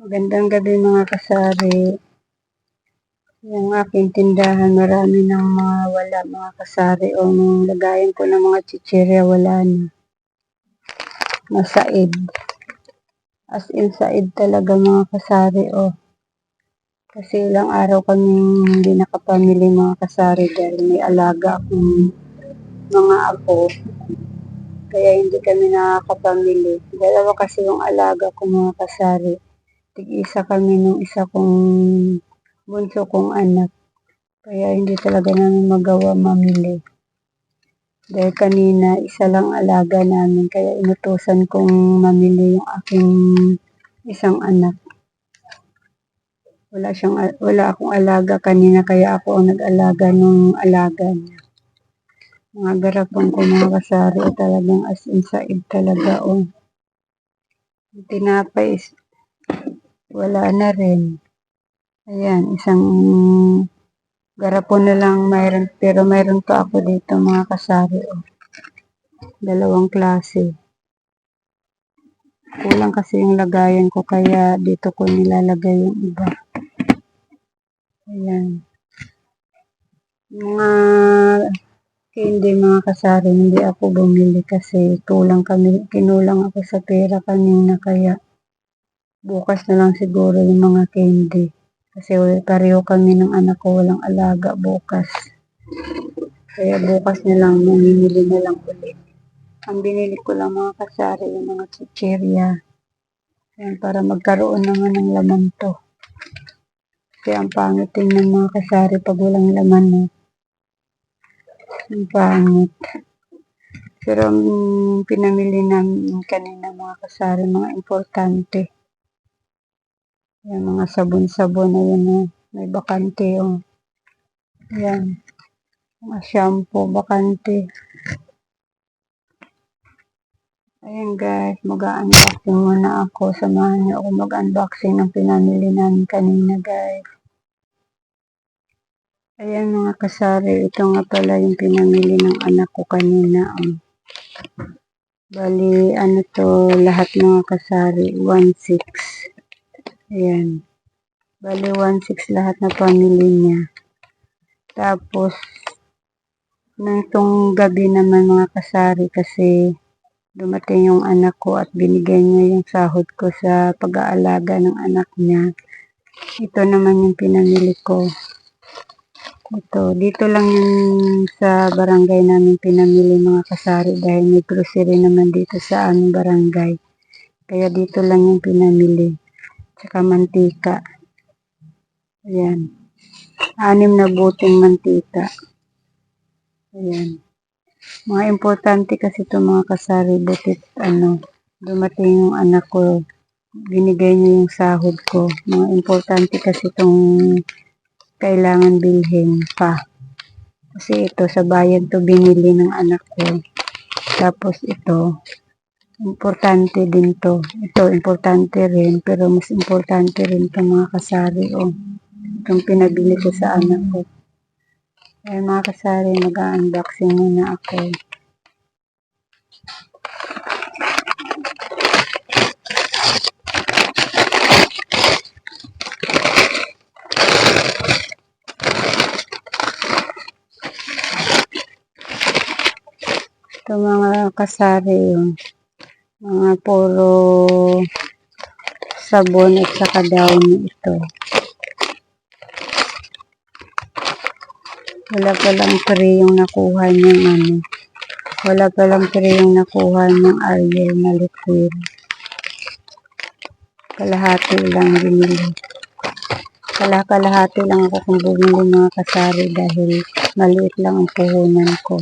Magandang gabi mga kasari. Yung aking tindahan, marami ng mga wala mga kasari o nung lagayan ko ng mga chichirya, wala na. Masaid. As in said talaga mga kasari o. Kasi ilang araw kami hindi nakapamili mga kasari dahil may alaga akong mga apo. Kaya hindi kami nakakapamili. Dalawa kasi yung alaga ko mga kasari tig-isa kami nung isa kong bunso kong anak. Kaya hindi talaga namin magawa mamili. Dahil kanina, isa lang alaga namin. Kaya inutusan kong mamili yung aking isang anak. Wala, siyang, wala akong alaga kanina, kaya ako ang nag-alaga nung alaga niya. Mga garapang ko mga kasari, talagang as in said talaga. Oh. Tinapay wala na rin. Ayan, isang garapon na lang mayroon. Pero mayroon pa ako dito mga kasari. Oh. Dalawang klase. Kulang kasi yung lagayan ko kaya dito ko nilalagay yung iba. Ayan. Mga hindi mga kasari, hindi ako bumili kasi kulang kami, kinulang ako sa pera kanina kaya bukas na lang siguro yung mga candy. Kasi pareho kami ng anak ko walang alaga bukas. Kaya bukas na lang, mamimili na lang ulit. Ang binili ko lang mga kasari, yung mga chichirya. Ayan, para magkaroon naman ng laman to. Kasi ang pangit tingnan mga kasari pag walang laman no. Ang pangit. Pero ang pinamili namin kanina mga kasari, mga importante. Yan, mga sabon-sabon na yun, oh. may bakante, oh. Yan, mga shampoo, bakante. Ayan guys, mag-unboxing muna ako. Samahan niyo ako mag-unboxing ng pinamili namin kanina guys. Ayan mga kasari, ito nga pala yung pinamili ng anak ko kanina. Oh. Bali, ano to, lahat mga kasari, 1.6. Ayan. Bali, 1.6 lahat na pamili niya. Tapos, nang itong gabi naman mga kasari kasi dumating yung anak ko at binigay niya yung sahod ko sa pag-aalaga ng anak niya. Ito naman yung pinamili ko. Ito, dito lang yung sa barangay namin pinamili mga kasari dahil may grocery naman dito sa aming barangay. Kaya dito lang yung pinamili. Tsaka mantika. Ayan. Anim na buting mantika. Ayan. Mga importante kasi ito mga kasari butit ano, dumating yung anak ko, binigay niya yung sahod ko. Mga importante kasi itong kailangan bilhin pa. Kasi ito sa bayan to binili ng anak ko. Tapos ito, importante din to. Ito, importante rin. Pero mas importante rin itong mga kasari. O, itong pinabili ko sa anak ko. Ay mga kasari, mag-unboxing muna ako. Ito mga kasari yung mga puro sabon at saka down ito. Wala palang free yung nakuha niyang ano. Wala palang free yung nakuha niyang Ariel na liquid. Kalahati lang binili. Kala-kalahati lang ako kung bumili mga kasari dahil maliit lang ang puhunan ko.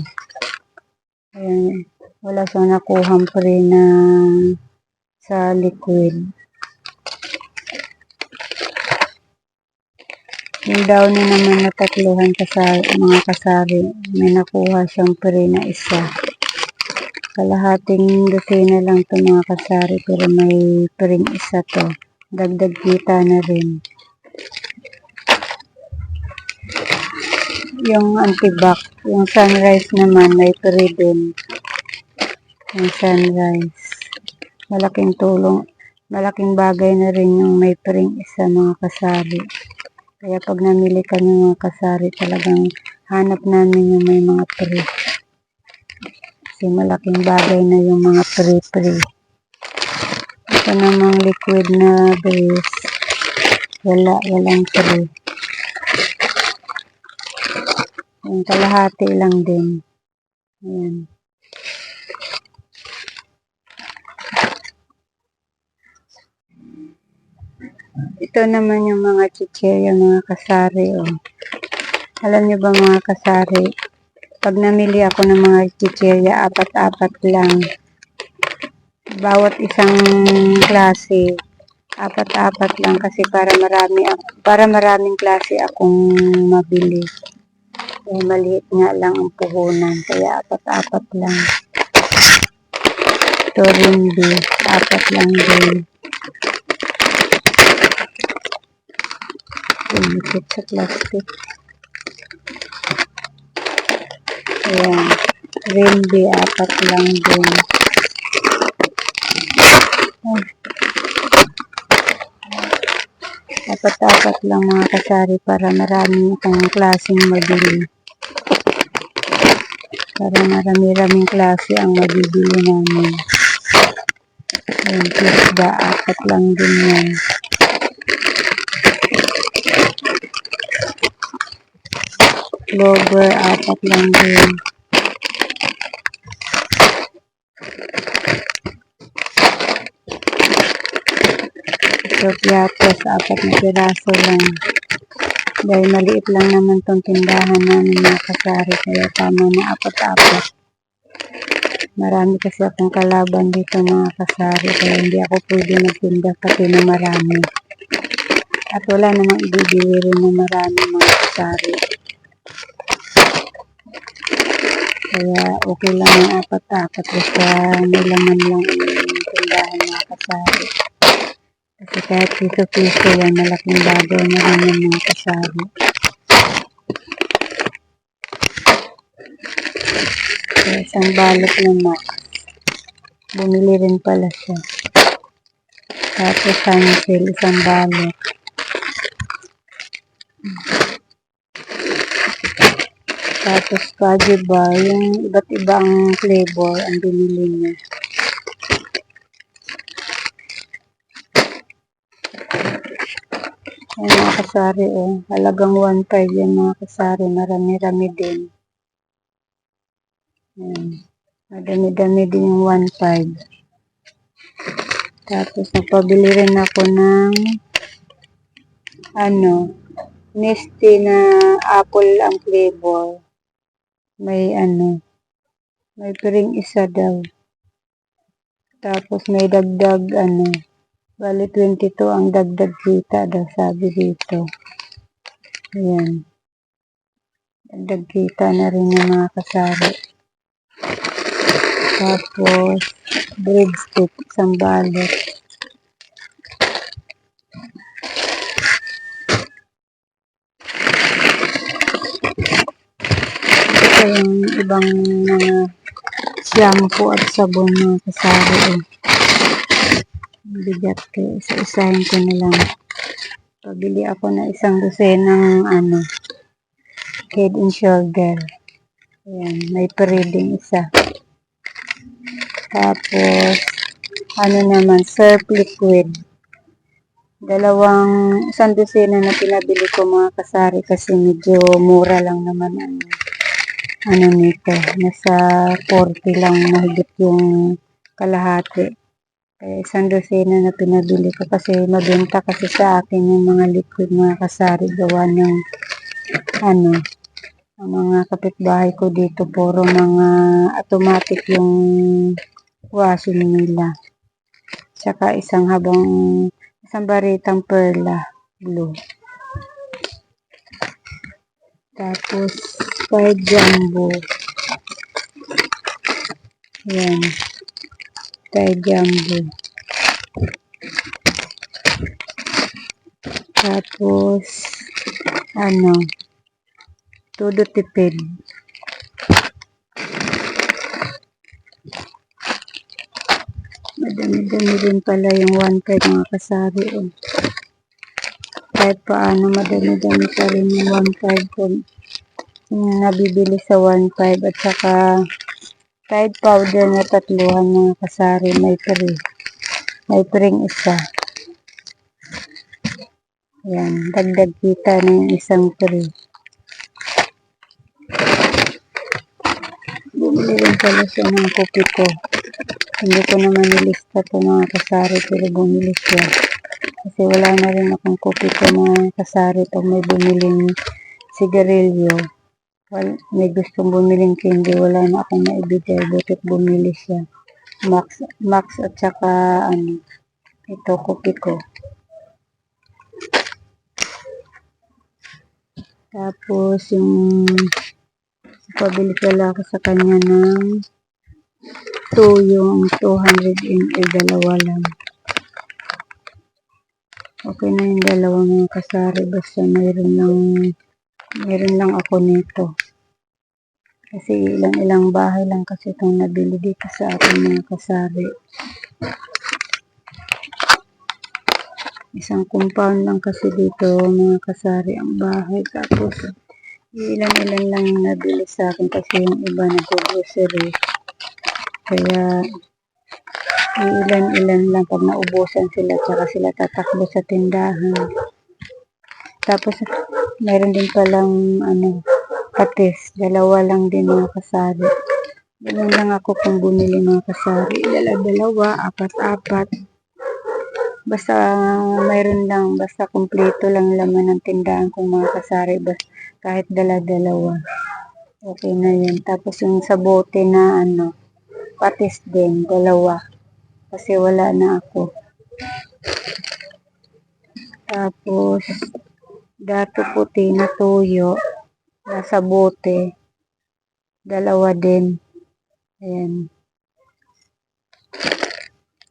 Ayan, wala siyang nakuhang free na sa liquid. Yung down na naman na tatluhan kasari, mga kasari, may nakuha siyang free na isa. Kalahating dosena lang to mga kasari, pero may free isa to. Dagdag kita na rin. Yung antibac, yung sunrise naman, may free din. Yung sunrise. Malaking tulong. malaking bagay na rin yung may pring isa mga kasari. Kaya pag namili kami mga kasari, talagang hanap namin yung may mga pre. Kasi malaking bagay na yung mga pre-pre. Ito namang liquid na base. Wala, walang pre. Yung kalahati lang din. Ayan. Ito naman yung mga chichirya, mga kasari. Oh. Alam niyo ba mga kasari, pag namili ako ng mga chichirya, apat-apat lang. Bawat isang klase, apat-apat lang kasi para marami para maraming klase akong mabili. Eh, maliit nga lang ang puhunan, kaya apat-apat lang. Ito rin din, apat lang din. Lumikit sa plastic. Ayan. Rimby, apat lang din. Ay. Apat-apat lang mga kasari para marami akong klaseng mabili. Para marami-raming klase ang mabibili namin. Ayan, pisda, apat lang din yan. Clover, apat lang din. So, piatos, apat na piraso lang. Dahil maliit lang naman tong tindahan namin mga kasari, kaya tama na apat-apat. Marami kasi akong kalaban dito mga kasari, kaya hindi ako pwede magtinda pati na marami. At wala namang ibibili rin na marami mga kasari. Kaya okay lang yung apat-apat basta may laman lang yung tindahan mga kasari. Kasi kahit piso-piso yan, malaking bagay na rin yung mga kasari. So, isang balot ng max. Bumili rin pala siya. Tapos sunsil, isang balot. Tapos kaji bar, yung iba't ibang flavor ang binili niya. Ayan mga kasari oh. Halagang 1.5 yan mga kasari. Marami-rami din. Ayan. Madami-dami din yung 1.5. Tapos nagpabili rin ako ng ano, Nesty na apple ang flavor. May ano, may piring isa daw. Tapos may dagdag ano, bali 22 ang dagdag kita daw sabi dito. Ayan. Dagdag kita na rin yung mga kasari. Tapos, breadstick, isang balot. Ito yung ibang mga shampoo at sabon mga kasari. Eh. Bigat ko. Isa-isahin ko na lang. Pabili ako na isang dosenang ano, head and shoulder. Ayan, may pariding isa. Tapos, ano naman, surf liquid. Dalawang, isang dosena na pinabili ko mga kasari kasi medyo mura lang naman ang ano nito. Nasa 40 lang mahigit yung kalahati. Kaya isang dosena na pinabili ko kasi mabenta kasi sa akin yung mga liquid mga kasari gawa ng ano, ang mga kapitbahay ko dito puro mga automatic yung washing nila. Tsaka isang habang isang baritang perla blue. Tapos five jumbo. Yan. Five jumbo. Tapos ano todo tipid. Madami-dami din pala yung 1.5 mga kasari. Oh. Kahit paano, madami-dami pa rin yung 1.5 ko. Yung nabibili sa 1.5 at saka Tide powder na tatluhan mga kasari. May free. May free isa. Yan. Dagdag kita na yung isang free. Bumili rin pala siya ng kopi ko. Hindi ko naman nilista to mga kasari pero bumili siya. Kasi wala na rin akong kopi ko mga kasari pag may bumiling sigarilyo. Well, may gustong bumiling candy, wala na akong naibigay, butit bumili siya. Max, Max at saka ano, ito kopi ko. Tapos yung pabili pala ako sa kanya ng 2 yung 200 ml, dalawa lang. Okay na yung dalawa mga kasari, basta mayroon lang, mayroon lang ako nito. Kasi ilang-ilang bahay lang kasi itong nabili dito sa ating mga kasari. Isang compound lang kasi dito mga kasari ang bahay. Tapos ilan-ilan lang nabili sa akin kasi yung iba nag-grocery. Kaya ilan-ilan lang pag naubusan sila tsaka sila tatakbo sa tindahan. Tapos meron din palang ano patis. Dalawa lang din mga kasari. Ganun lang ako kung bumili mga kasari. Dala-dalawa, apat-apat. Basta mayroon lang, basta kumpleto lang laman ng tindahan kong mga kasari. Basta kahit dala-dalawa. Okay na yun. Tapos yung sa bote na ano, patis din, dalawa. Kasi wala na ako. Tapos, dato puti na tuyo nasa bote. Dalawa din. Ayan.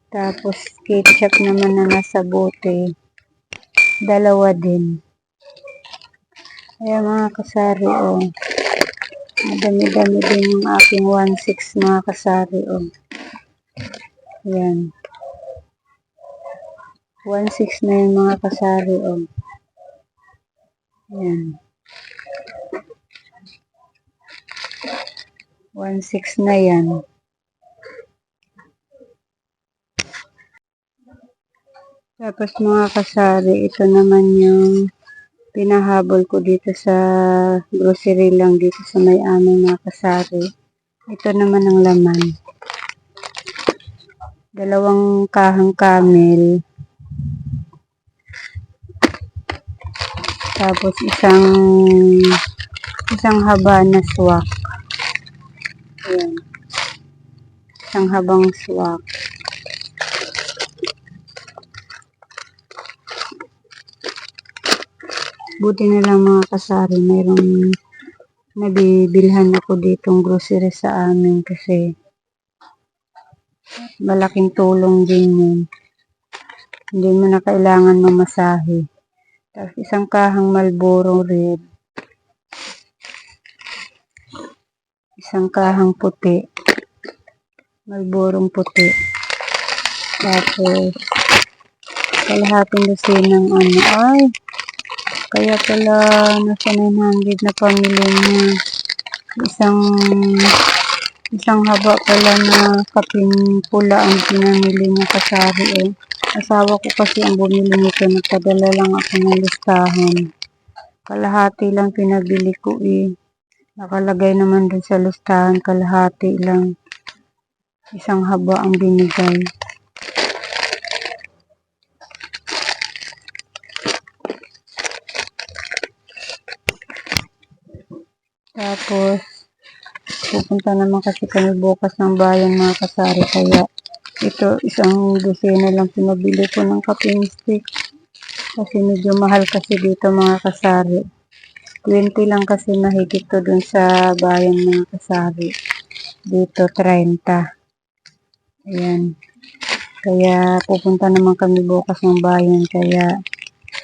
Tapos, ketchup naman na nasa bote. Dalawa din. Ayan mga kasari, oh. Madami-dami din yung aking 1.6 mga kasari, oh. Ayan. 1.6 na yung mga kasari, oh. Ayan. 1.6 na yan. Tapos mga kasari, ito naman yung pinahabol ko dito sa grocery lang dito sa may aming mga kasari. Ito naman ang laman. Dalawang kahang kamel. Tapos isang isang haba na swak. Ayan. Isang habang swak. Buti na lang mga kasari, mayroong nabibilhan ako ditong grocery sa amin kasi malaking tulong din yun. Hindi mo na kailangan mamasahe. Tapos isang kahang Malboro red. Isang kahang puti. Malborong puti. Tapos kalahating dosinang ano ay kaya pala nasa 900 na pamilya niya. Isang isang haba pala na kaping pula ang pinamili niya kasari eh. Asawa ko kasi ang bumili nito. Nagpadala lang ako ng listahan. Kalahati lang pinabili ko eh. Nakalagay naman dun sa listahan kalahati lang. Isang haba ang binigay. Tapos, pupunta naman kasi kami bukas ng bayan mga kasari. Kaya, ito isang dosena lang pinabili ko ng kaping stick. Kasi medyo mahal kasi dito mga kasari. 20 lang kasi mahigit to dun sa bayan mga kasari. Dito 30. Ayan. Kaya pupunta naman kami bukas ng bayan. Kaya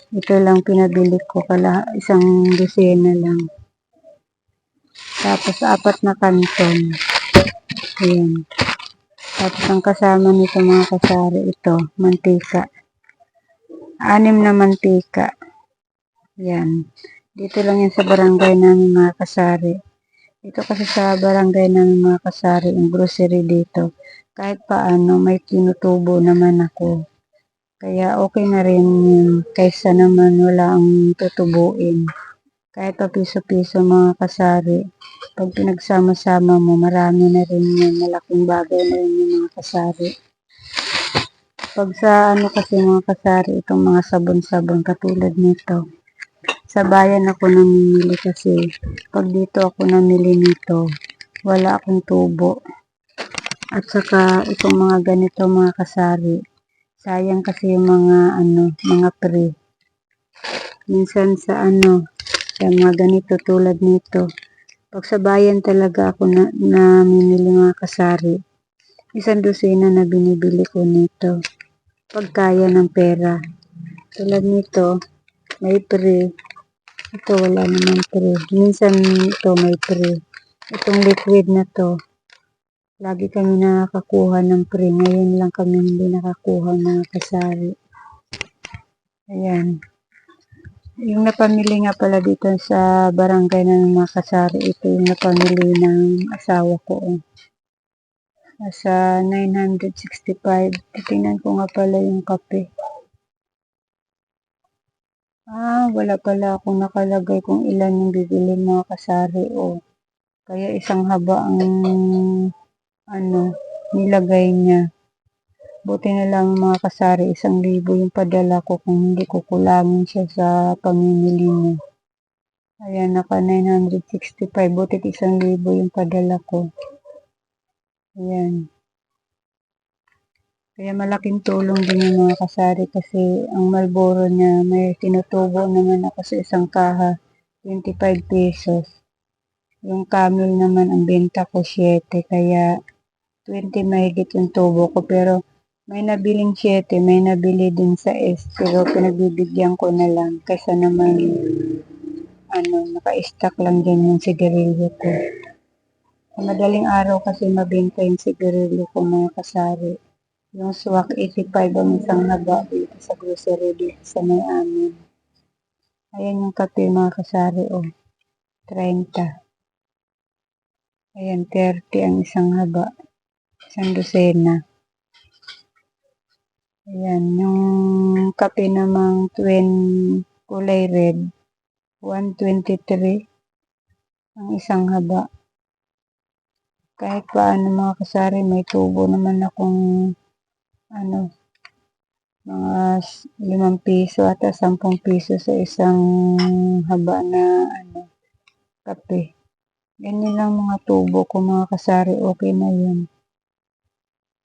ito lang pinabili ko. Kala isang dosena lang. Tapos apat na kanton. Ayan. Tapos ang kasama nito mga kasari, ito, mantika. Anim na mantika. Yan. Dito lang yan sa barangay namin mga kasari. Ito kasi sa barangay namin mga kasari, yung grocery dito. Kahit paano, may tinutubo naman ako. Kaya okay na rin yun, kaysa naman wala ang tutubuin. Kahit pa piso-piso mga kasari, pag pinagsama-sama mo, marami na rin yun. Malaking bagay na rin yung mga kasari. Pag sa ano kasi mga kasari, itong mga sabon-sabon katulad nito. Sa bayan ako namimili kasi pag dito ako namili nito, wala akong tubo. At saka itong mga ganito mga kasari, sayang kasi yung mga ano, mga pre. Minsan sa ano, sa mga ganito tulad nito. Pag sa bayan talaga ako na, namimili mga kasari, isang dosena na binibili ko nito. Pag kaya ng pera. Tulad nito, may pre. Ito wala naman pre. Minsan ito may pre. Itong liquid na to, lagi kami nakakakuha ng pre. Ngayon lang kami hindi nakakuha mga kasari. Ayan. Yung napamili nga pala dito sa barangay ng mga kasari, ito yung napamili ng asawa ko. Oh. Nasa 965. Titingnan ko nga pala yung kape. Ah, wala pala akong nakalagay kung ilan yung bibili mga kasari. Oh. Kaya isang haba ang ano, nilagay niya. Buti na lang mga kasari, isang libo yung padala ko kung hindi ko kulangin siya sa pamimili niya. Ayan, naka 965. Buti isang libo yung padala ko. Ayan. Kaya malaking tulong din yung mga kasari kasi ang Malboro niya may tinutubo naman ako sa isang kaha, 25 pesos. Yung camel naman ang benta ko 7 kaya 20 mahigit yung tubo ko pero may nabiling 7, may nabili din sa S, pero pinagbibigyan ko na lang kaysa naman ano, naka-stack lang dyan yung sigarilyo ko. Madaling araw kasi mabenta yung sigarilyo ko mga kasari. Yung swak 85 ang isang haba dito sa grocery dito sa may amin. Ayan yung kape mga kasari oh. 30. Ayan 30 ang isang haba. Isang dosena. Ayan, yung kape namang twin kulay red, 123 ang isang haba. Kahit paano mga kasari, may tubo naman akong ano, mga 5 piso at 10 piso sa isang haba na ano, kape. Ganyan lang mga tubo ko mga kasari, okay na yun.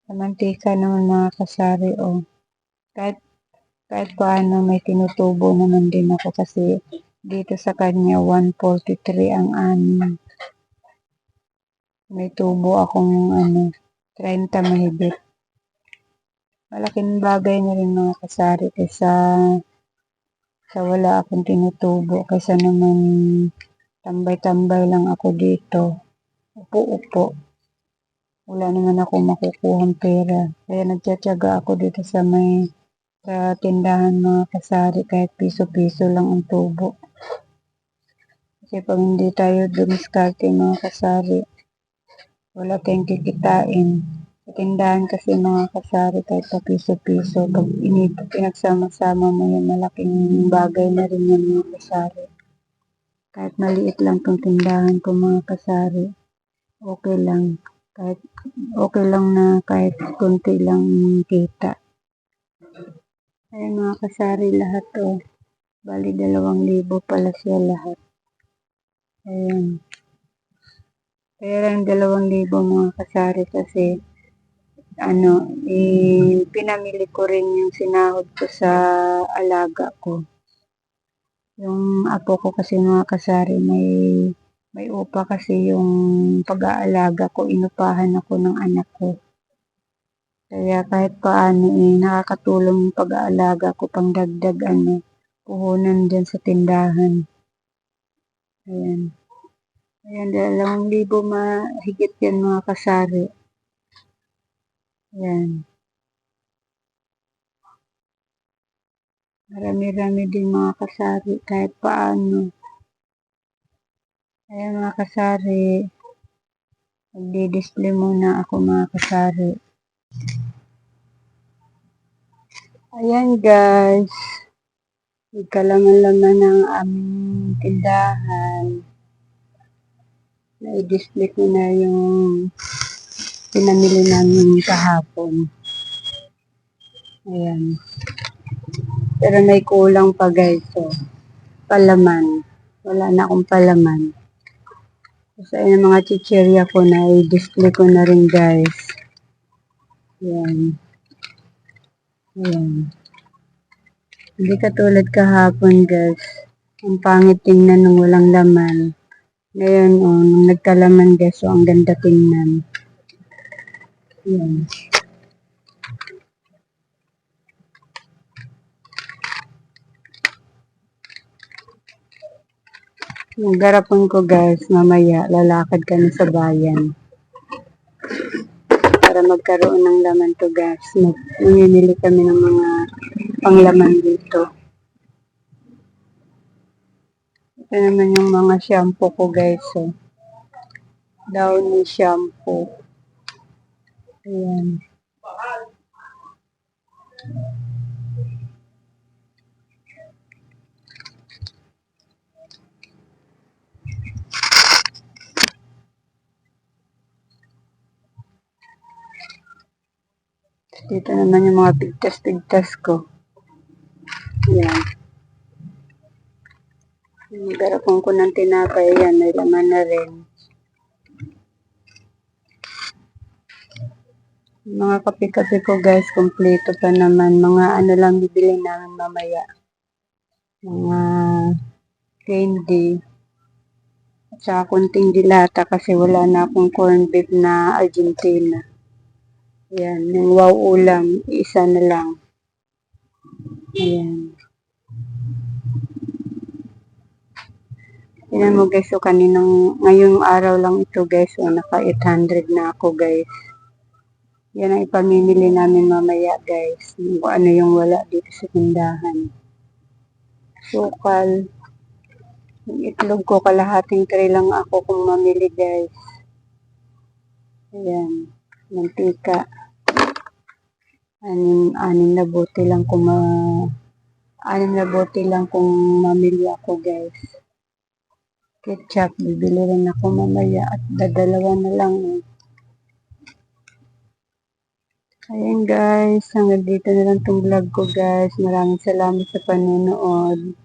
Sa mantika naman mga kasari, oh. Kahit, kahit paano may tinutubo naman din ako kasi dito sa kanya 143 ang anim. May tubo akong ano, 30 mahigit. Malaking bagay na rin mga kasari kaysa sa wala akong tinutubo kaysa naman tambay-tambay lang ako dito. Upo-upo wala naman ako makukuhang pera. Kaya nagtsatsaga ako dito sa may sa tindahan mga kasari kahit piso-piso lang ang tubo. Kasi pag hindi tayo dumiskarte mga kasari, wala tayong kikitain. Sa tindahan kasi mga kasari kahit pa piso-piso, pag inipag pinagsama-sama mo yung malaking bagay na rin yung mga kasari. Kahit maliit lang tong tindahan ko mga kasari, okay lang kahit okay lang na kahit konti lang kita. Ayan mga kasari lahat to. Oh. Bali dalawang libo pala siya lahat. Ayan. Kaya lang dalawang libo mga kasari kasi ano, eh, pinamili ko rin yung sinahod ko sa alaga ko. Yung apo ko kasi mga kasari may may upa kasi yung pag-aalaga ko, inupahan ako ng anak ko. Kaya kahit paano eh, nakakatulong yung pag-aalaga ko pang dagdag ano, puhunan dyan sa tindahan. Ayan. Ayan, dalawang libo mahigit yan mga kasari. Yan. Marami-rami din mga kasari kahit paano. Ayan mga kasari. Magdi-display muna ako mga kasari. Ayan guys. Nagkalaman-laman ng aming tindahan. Na-display ko na yung pinamili namin kahapon. Ayan. Pero may kulang pa guys. So, palaman. Wala na akong palaman. Kasi yung mga chichirya ko na i-display ko na rin guys. Ayan. Ayan. Hindi katulad kahapon guys. Ang pangit tingnan nung walang laman. Ngayon, oh, nung nagkalaman guys, so ang ganda tingnan. Ayan. Yung garapon ko guys, mamaya lalakad kami sa bayan. Para magkaroon ng laman to guys. Mamimili kami ng mga panglaman dito. Ito naman yung mga shampoo ko guys. Oh. Downy shampoo. Ayan. Dito naman yung mga pigtas-pigtas ko. Ayan. Yung garapon ko ng tinapay, yan, may laman na rin. Mga kape-kape ko guys, kompleto pa naman. Mga ano lang bibili namin mamaya. Mga candy. At saka kunting dilata kasi wala na akong corn beef na Argentina. Ayan, yung wow ulam, isa na lang. Ayan. Tingnan mo guys, so kaninang, ngayong araw lang ito guys, so naka 800 na ako guys. Yan ang ipamimili namin mamaya guys, kung ano yung wala dito sa tindahan. Sukal. Yung itlog ko, kalahating tray lang ako kung mamili guys. Ayan, mantika. Anim, anim na bote lang kung ma... Anim na bote lang kung mamili ako guys. Ketchup, bibili rin ako mamaya at dadalawa na lang. eh. Ayan guys, hanggang dito na lang tong vlog ko guys. Maraming salamat sa panonood.